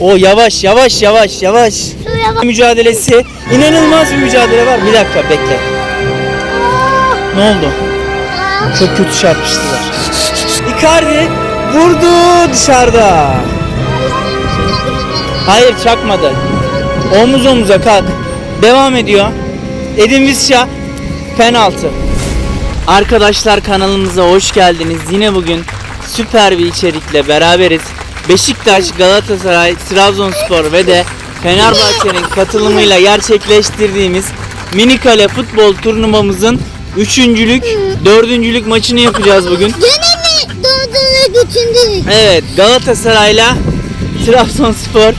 O yavaş yavaş yavaş yavaş. Bak. Mücadelesi. İnanılmaz bir mücadele var. Bir dakika bekle. Ne oldu? Aa, Çok kötü çarpıştılar. Icardi vurdu dışarıda. Hayır çakmadı. Omuz omuza kalk. Devam ediyor. Edin Visca penaltı. Arkadaşlar kanalımıza hoş geldiniz. Yine bugün süper bir içerikle beraberiz. Beşiktaş, Galatasaray, Trabzonspor ve de Fenerbahçe'nin katılımıyla gerçekleştirdiğimiz mini kale futbol turnuvamızın üçüncülük, dördüncülük maçını yapacağız bugün. Gene mi doğduğunu götürdük? Evet Galatasaray'la Trabzonspor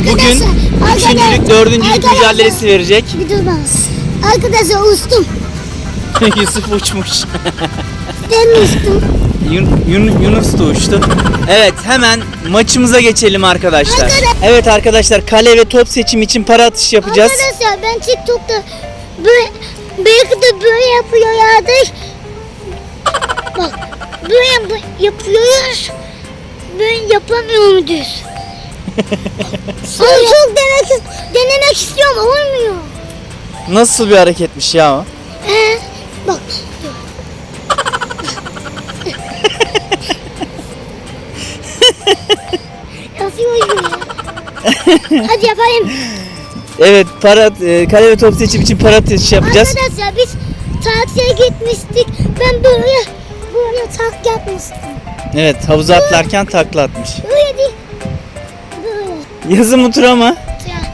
bugün üçüncülük, dördüncülük mücadelesi verecek. Bir dur. Arkadaşlar ustum. Yusuf uçmuş. Ben ustum. Yun- Yun- Yunus da uçtu. Evet hemen maçımıza geçelim arkadaşlar. Arkadaş- Evet arkadaşlar kale ve top seçimi için para atışı yapacağız. Arkadaşlar ben TikTok'ta böyle belki de böyle yapıyorlardır. Bak böyle yap- yapıyoruz. Böyle yapamıyor muyuz? Ama çok demek denemek istiyorum olmuyor. Nasıl bir hareketmiş ya o? He, bak. Hadi yapayım. Evet para e, kale ve top seçim için para atışı yapacağız. Arkadaşlar biz tatile gitmiştik. Ben böyle böyle tak yapmıştım. Evet havuza atlarken takla atmış. Böyle değil. Böyle. Yazı mı tura mı? Ya.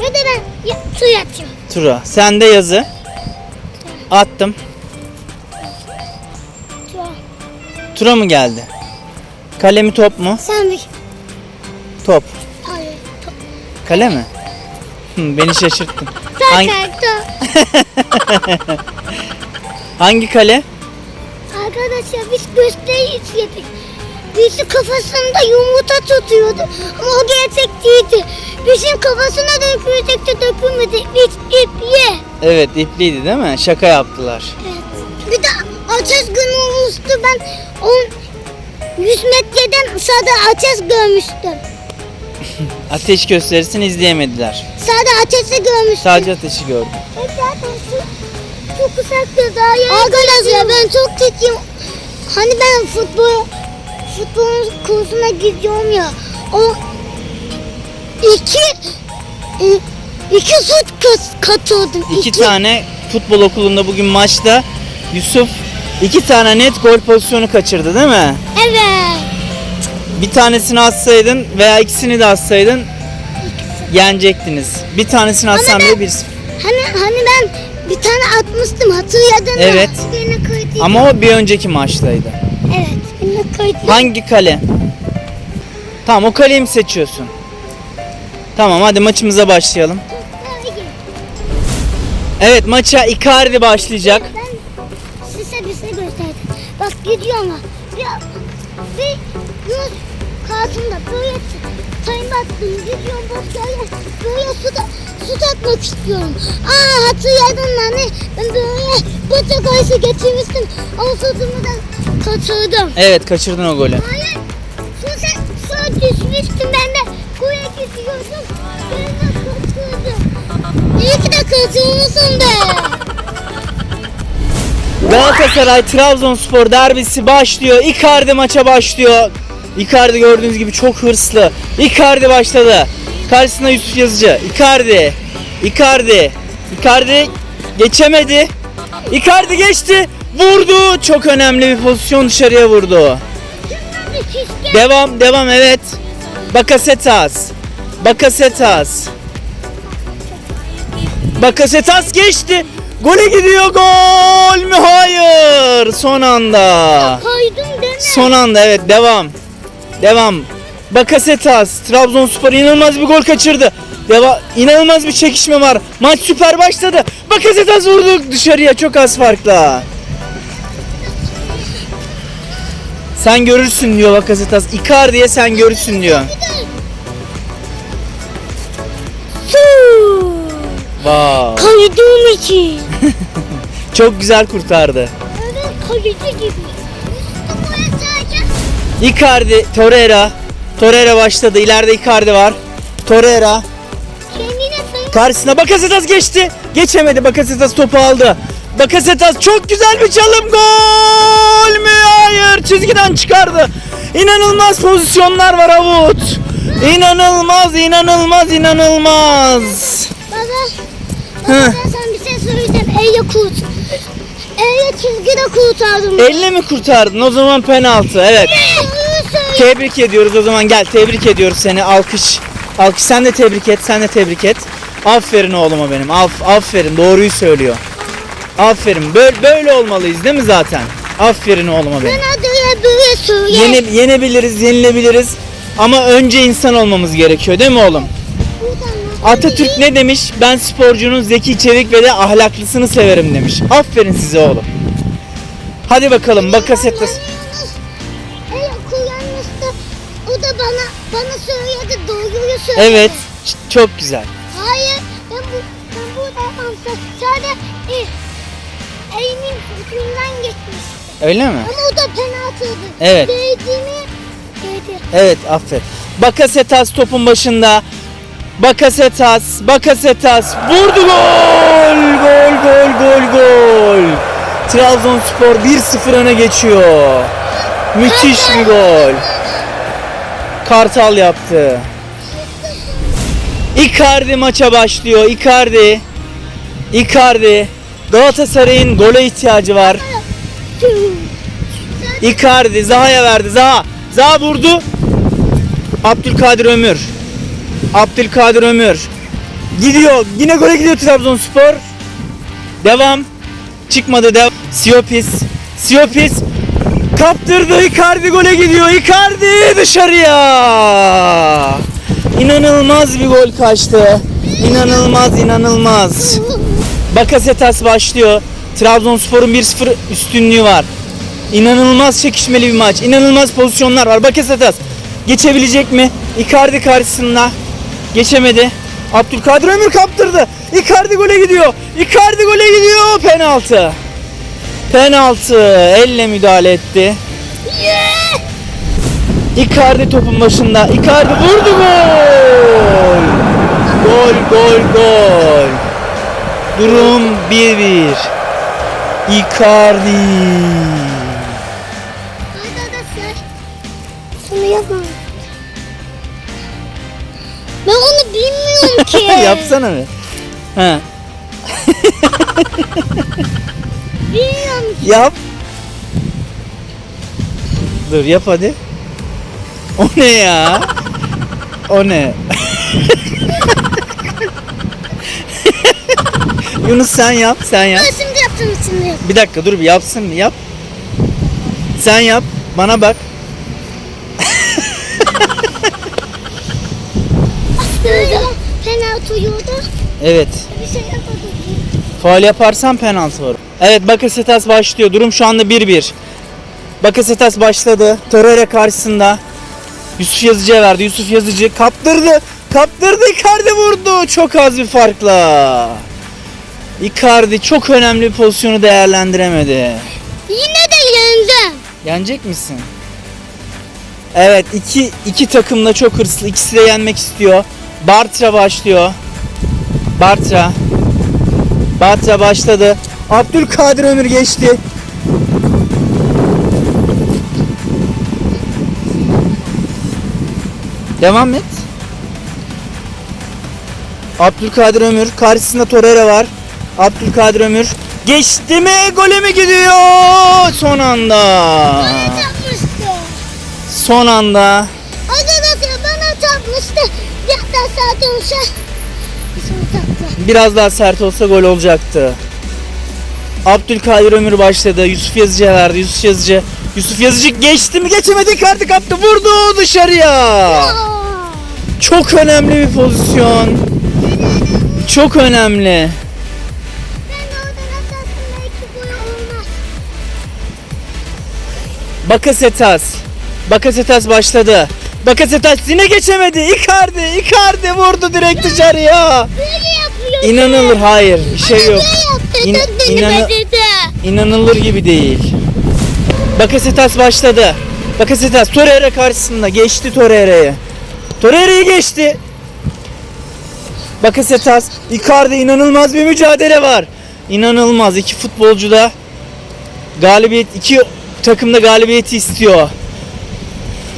Ve de ben ya, su yatıyorum. Tura. Sen de yazı. Attım. Su. Tura mı geldi? Kale mi top mu? Sen bir. Top. Kale mi? Hı, beni şaşırttın. Hangi, hangi kale? Arkadaşlar biz gösteriş yedik. Birisi kafasında yumurta tutuyordu ama o gerçek değildi. Bizim kafasına dökülecekti dökülmedi. İp, ip ye. Evet ipliydi değil mi? Şaka yaptılar. Evet. Bir de ateş günü olmuştu. Ben 10 100 metreden sağda ateş görmüştüm. Ateş gösterisini izleyemediler. Sağda ateşi görmüştüm. Sadece ateşi gördüm. Evet, zaten çok uzaktı daha yeni. Arkadaşlar ben çok tekim. Hani ben futbol futbol kursuna gidiyorum ya. O iki e, iki süt kat, katıyordum. İki tane futbol okulunda bugün maçta Yusuf iki tane net gol pozisyonu kaçırdı değil mi? Evet. Bir tanesini atsaydın veya ikisini de atsaydın yenecektiniz. Bir tanesini atsan bile bir Hani hani ben bir tane atmıştım hatırladın mı? Evet. Birine. Ama o bir önceki maçtaydı. Evet. Birine. Hangi kale? Tamam o kaleyi mi seçiyorsun? Tamam hadi maçımıza başlayalım. Evet maça Icardi başlayacak. Size bir şey gösterdim. Bak gidiyorum ha. Bir, bir yüz kartımda böyle sayın baktım. Gidiyorum bak böyle, böyle su, takmak istiyorum. Aa hatırladın mı hani ben böyle bıçak ayısı getirmiştim. Ama suzumu da kaçırdım. Evet kaçırdın o golü. Hayır. Su, sen, su düşmüştüm ben de. Buraya gidiyordum. Ben de kaçırdım. İyi ki de kaçırmışsın be. Galatasaray Trabzonspor derbisi başlıyor. Icardi maça başlıyor. Icardi gördüğünüz gibi çok hırslı. Icardi başladı. Karşısında Yusuf Yazıcı. Icardi. Icardi. Icardi geçemedi. Icardi geçti. Vurdu. Çok önemli bir pozisyon dışarıya vurdu. Devam, devam evet. Bakasetas. Bakasetas. Bakasetas geçti. Gole gidiyor gol mü? Hayır. Son anda. Koydum değil mi? Son anda evet devam. Devam. Bakasetas Trabzonspor inanılmaz bir gol kaçırdı. Deva inanılmaz bir çekişme var. Maç süper başladı. Bakasetas vurdu dışarıya çok az farkla. Sen görürsün diyor Bakasetas. Icardi'ye sen görürsün diyor. Vay. Koyduğum için. Çok güzel kurtardı. Evet kaleci gibi. Icardi, Torreira. Torreira başladı. İleride Icardi var. Torreira karşısına Bakasetas geçti. Geçemedi. Bakasetas topu aldı. Bakasetas çok güzel bir çalım. Gol mü? Hayır. Çizgiden çıkardı. İnanılmaz pozisyonlar var Avut. İnanılmaz, inanılmaz, inanılmaz. Baba. Ben sana bir şey söyleyeceğim. Elle kurt. Elle çizgide kurtardım. Elle mi kurtardın? O zaman penaltı. Evet. Tebrik ediyoruz o zaman gel tebrik ediyoruz seni alkış. Alkış sen de tebrik et sen de tebrik et. Aferin oğluma benim af, aferin doğruyu söylüyor. Aferin böyle, böyle olmalıyız değil mi zaten? Aferin oğluma benim. Yene, yenebiliriz yenilebiliriz ama önce insan olmamız gerekiyor değil mi oğlum? Atatürk ne demiş? Ben sporcunun zeki, çevik ve de ahlaklısını severim demiş. Aferin size oğlum. Hadi bakalım Bakasetas. O da bana bana söyledi doğruyu söyledi. Evet çok güzel. Hayır ben bu ben burada. Sadece e, elimin ucundan geçmişti. Öyle mi? Ama o da penaltıydı. Evet. Değdiğini değdi. Evet aferin. Bakasetas topun başında. Bakasetas, Bakasetas vurdu gol! Gol, gol, gol, gol. Trabzonspor 1-0 öne geçiyor. Müthiş bir gol. Kartal yaptı. Icardi maça başlıyor. Icardi. Icardi. Galatasaray'ın gole ihtiyacı var. Icardi Zaha'ya verdi. Zaha. Zaha vurdu. Abdülkadir Ömür. Abdülkadir Ömür. Gidiyor. Yine gole gidiyor Trabzonspor. Devam. Çıkmadı devam. Siopis. Siopis. Kaptırdı. Icardi gole gidiyor. Icardi dışarıya. İnanılmaz bir gol kaçtı. İnanılmaz inanılmaz. Bakasetas başlıyor. Trabzonspor'un 1-0 üstünlüğü var. İnanılmaz çekişmeli bir maç. İnanılmaz pozisyonlar var. Bakasetas geçebilecek mi? Icardi karşısında geçemedi. Abdülkadir Ömür kaptırdı. Icardi gole gidiyor. Icardi gole gidiyor. Penaltı. Penaltı. Elle müdahale etti. Icardi topun başında. Icardi vurdu gol. Gol gol gol. Durum 1-1. Icardi. Ben onu bilmiyorum ki. Yapsana mı? He. Bilmiyorum ki. Yap. Dur yap hadi. O ne ya? O ne? Yunus sen yap, sen yap. Ben şimdi yaptım şimdi. Bir dakika dur bir yapsın bir yap. Sen yap, bana bak. Böyle Evet. Bir şey yapmadı. Faal yaparsan penaltı var. Evet Bakasetas başlıyor. Durum şu anda 1-1. Bakasetas başladı. Torreira karşısında. Yusuf Yazıcı'ya verdi. Yusuf Yazıcı kaptırdı. Kaptırdı. Icardi vurdu. Çok az bir farkla. Icardi çok önemli bir pozisyonu değerlendiremedi. Yine de yendim. Yenecek misin? Evet iki, iki takım da çok hırslı. İkisi de yenmek istiyor. Bartra başlıyor. Bartra. Bartra başladı. Abdülkadir Ömür geçti. Devam et. Abdülkadir Ömür. Karşısında Torreira var. Abdülkadir Ömür. Geçti mi? Gole mi gidiyor? Son anda. Son anda. Arkadaşlar bana çarpmıştı. Bir hafta saat olsa. Biraz daha sert olsa gol olacaktı. Abdülkadir Ömür başladı. Yusuf Yazıcı'ya verdi. Yusuf Yazıcı. Yusuf Yazıcı geçti mi? Geçemedi. Kartı kaptı. Vurdu dışarıya. Çok önemli bir pozisyon. Çok önemli. Bakasetas. Bakasetas başladı. Bakasetas yine geçemedi. Icardi. Icardi vurdu direkt dışarıya. İnanılır. Hayır. Bir şey yok. İn- inanı-. İnanılır gibi değil. Bakasetas başladı. Bakasetas Torreira karşısında geçti Torreira'yı. Torreira'yı geçti. Bakasetas Icardi inanılmaz bir mücadele var. İnanılmaz iki futbolcu da galibiyet iki takım da galibiyeti istiyor.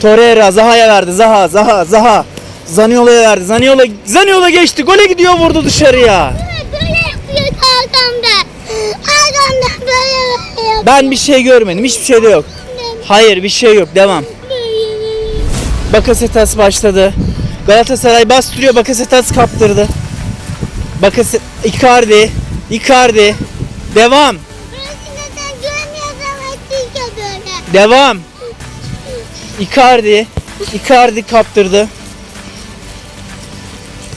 Torreira Zaha'ya verdi. Zaha Zaha Zaha. Zaniolo'ya verdi. Zaniola Zaniola geçti. Gole gidiyor vurdu dışarıya. Böyle yapıyor arkamda. Arkamda böyle yapıyor. Ben bir şey görmedim. Hiçbir şey de yok. Hayır bir şey yok. Devam. Bakasetas başladı. Galatasaray bastırıyor. Bakasetas kaptırdı. Bakaset Icardi. Icardi. Devam. Devam. Icardi. Icardi kaptırdı.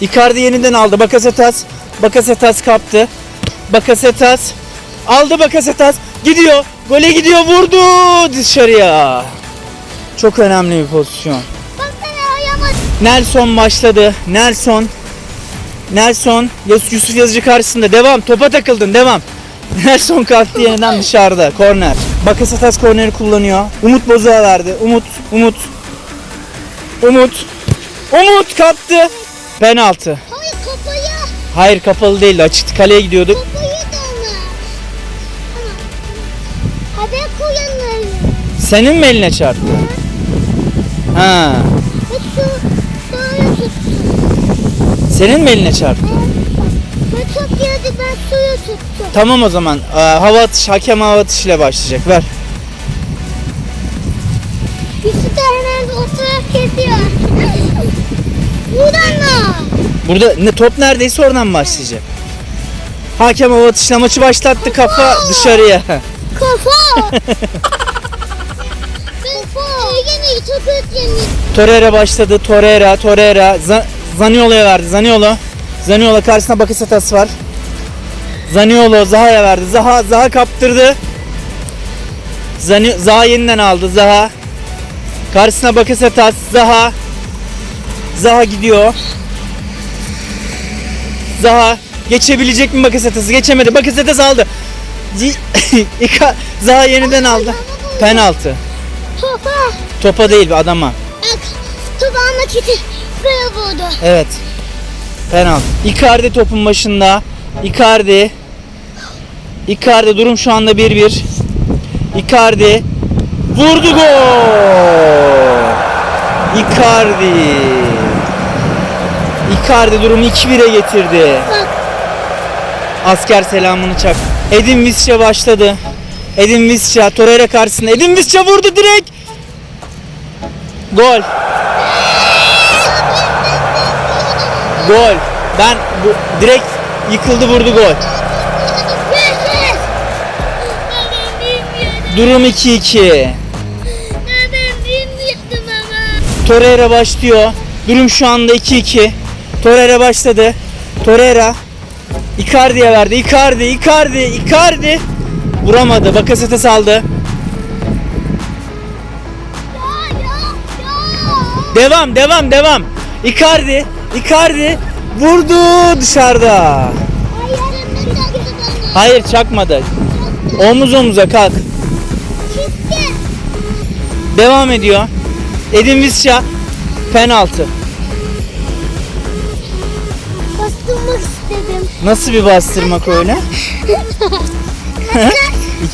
Icardi yeniden aldı. Bakasetas. Bakasetas kaptı. Bakasetas. Aldı Bakasetas. Gidiyor. Gole gidiyor. Vurdu dışarıya. Çok önemli bir pozisyon. Nelson başladı. Nelson. Nelson. Yus- Yusuf Yazıcı karşısında. Devam. Topa takıldın. Devam. Nelson kalktı yeniden dışarıda. Korner. Bakasetas korneri kullanıyor. Umut Bozuk'a verdi. Umut. Umut. Umut. Umut kaptı. Penaltı. Hayır kafayı. Hayır kapalı değildi. Açıktı. Kaleye gidiyorduk. Da. Haber koyanları. Senin mi eline çarptı? Ha. Senin mi eline çarptı? Tamam o zaman. Ee, hava atış, hakem hava atışıyla başlayacak. Ver. De hemen o taraf kesiyor. Buradan mı? Burada ne top neredeyse oradan başlayacak. Hakem hava atışla maçı başlattı kafa dışarıya. Kafa. Kafa. Yeni çok ötlemiş. Torreira başladı. Torreira, Torreira. Za- Zaniolo'ya verdi. Zaniolo. Zaniolo karşısında Bakasetas var. Zaniolo Zaha'ya verdi. Zaha, Zaha kaptırdı. Zani, Zaha yeniden aldı. Zaha. Karşısına Bakasetas. Zaha. Zaha gidiyor. Zaha geçebilecek mi Bakasetas'ı? Geçemedi. Bakasetas aldı. Zaha yeniden aldı. Penaltı. Kafa. Topa değil adama. Bak. Tabağına kiti. Böyle vurdu. Evet. Penaltı. Icardi topun başında. Icardi. Icardi durum şu anda 1-1. Icardi vurdu gol. Icardi. Icardi durumu 2-1'e getirdi. Asker selamını çak. Edin Visca başladı. Edin Visca Torreira karşısında. Edin Visca vurdu direkt. Gol. Gol. Ben bu direkt yıkıldı vurdu gol. Durum 2-2. Ben bilmiyordum ama. Torreira başlıyor. Durum şu anda 2-2. Torreira başladı. Torreira Icardi'ye verdi. Icardi, Icardi, Icardi. Vuramadı. Bakasetas aldı. Ya ya ya. Devam, devam, devam. Icardi, Icardi vurdu dışarıda. Hayır çakmadı. Omuz omuza kalk. Devam ediyor. Edin Visca penaltı. Bastırmak istedim. Nasıl bir bastırmak öyle?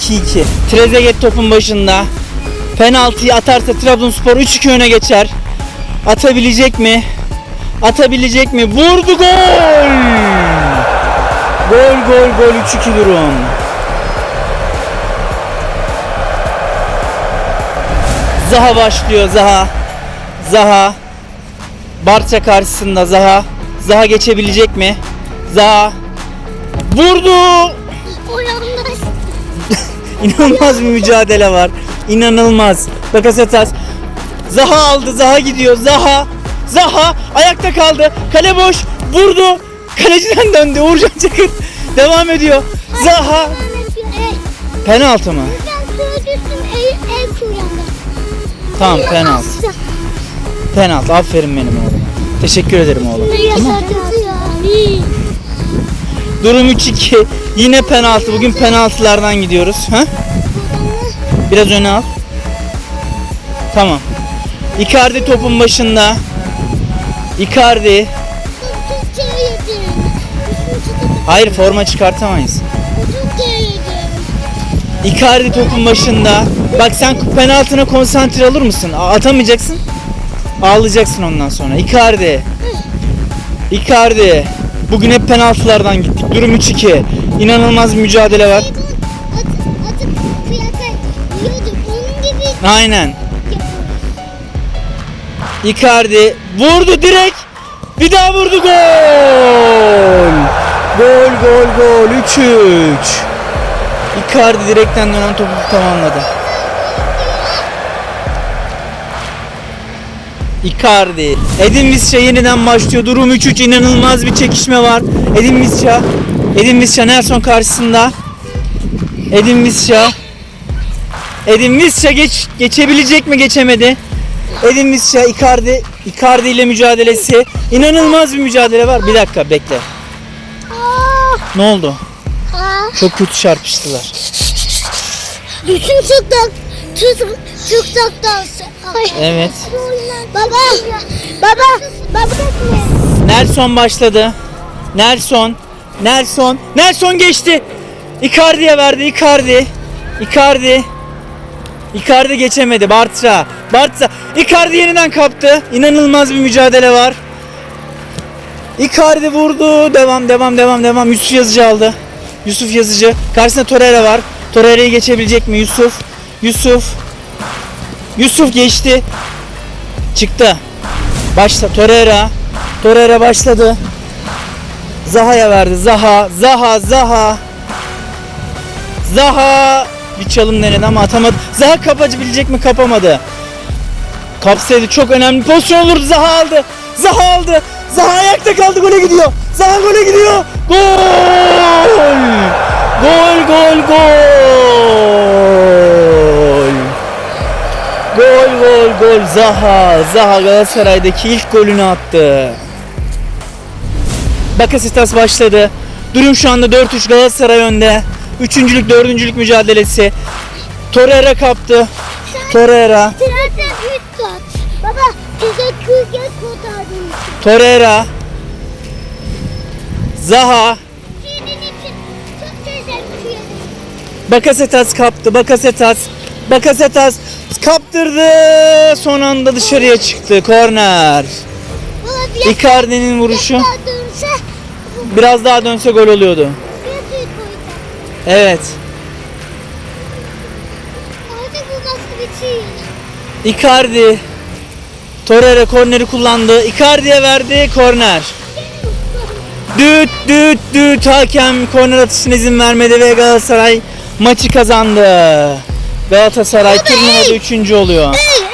2-2. Trezeguet topun başında. Penaltıyı atarsa Trabzonspor 3-2 öne geçer. Atabilecek mi? Atabilecek mi? Vurdu gol! Gol gol gol 3-2 durum. Zaha başlıyor Zaha. Zaha. Barça karşısında Zaha. Zaha geçebilecek mi? Zaha. Vurdu! İnanılmaz bir mücadele var. İnanılmaz. Bakasetas. Zaha aldı. Zaha gidiyor. Zaha. Zaha ayakta kaldı. Kale boş. Vurdu. Kaleciden döndü. Uğurcan Çakır. Devam ediyor. Zaha. Penaltı mı? ben sözcüsüm el, el. Tamam penaltı. Penaltı. Aferin benim oğlum. Teşekkür ederim oğlum. Tamam. Durum 3-2. Yine penaltı. Bugün penaltılardan gidiyoruz. Ha? Biraz öne al. Tamam. Icardi topun başında. Icardi. Hayır forma çıkartamayız. Icardi topun başında. Bak sen penaltına konsantre olur musun? Atamayacaksın. Ağlayacaksın ondan sonra. Icardi. Icardi. Bugün hep penaltılardan gittik. Durum 3-2. İnanılmaz bir mücadele var. Aynen. Icardi vurdu direkt. Bir daha vurdu gol. Gol gol gol 3-3. Icardi direkten dönen topu tamamladı. Icardi. Edin Visca yeniden başlıyor. Durum 3-3 inanılmaz bir çekişme var. Edin Visca. Edin Visca Nelson karşısında. Edin Visca. Edin Visca geç, geçebilecek mi geçemedi. Edin Visca Icardi Icardi ile mücadelesi. İnanılmaz bir mücadele var. Bir dakika bekle. Ne oldu? Çok kötü çarpıştılar. Bütün Türkler Türk Türkler dansı. Evet. Baba, baba, baba. Nelson başladı. Nelson. Nelson. Nelson geçti. Icardi'ye verdi. Icardi. Icardi. Icardi geçemedi. Bartra. Bartra. Icardi yeniden kaptı. İnanılmaz bir mücadele var. Icardi vurdu. Devam devam devam devam. Yusuf Yazıcı aldı. Yusuf Yazıcı. Karşısında Torreira var. Torreira'yı geçebilecek mi? Yusuf. Yusuf. Yusuf geçti. Çıktı. Başla Torreira. Torreira başladı. Zaha'ya verdi. Zaha, Zaha, Zaha. Zaha bir çalım denedi ama atamadı. Zaha kapacabilecek mi? Kapamadı. Kapsaydı çok önemli pozisyon olurdu. Zaha aldı. Zaha aldı. Zaha ayakta kaldı. Gole gidiyor. Zaha gole gidiyor. Gol! Zaha. Zaha Galatasaray'daki ilk golünü attı. Bakasitas başladı. Durum şu anda 4-3 Galatasaray önde. Üçüncülük dördüncülük mücadelesi. Torreira kaptı. Torreira. Baba, teşekkür. Torreira. Zaha. Bakasetas kaptı. Bakasetas. Bakasetas kaptırdı. Son anda dışarıya çıktı. Korner. Icardi'nin vuruşu. Biraz daha dönse gol oluyordu. Evet. Icardi. Torreira korneri kullandı. Icardi'ye verdi korner. Düt düt düt hakem korner atışına izin vermedi ve Galatasaray maçı kazandı. Galatasaray turnuvada ey! üçüncü oluyor. Ey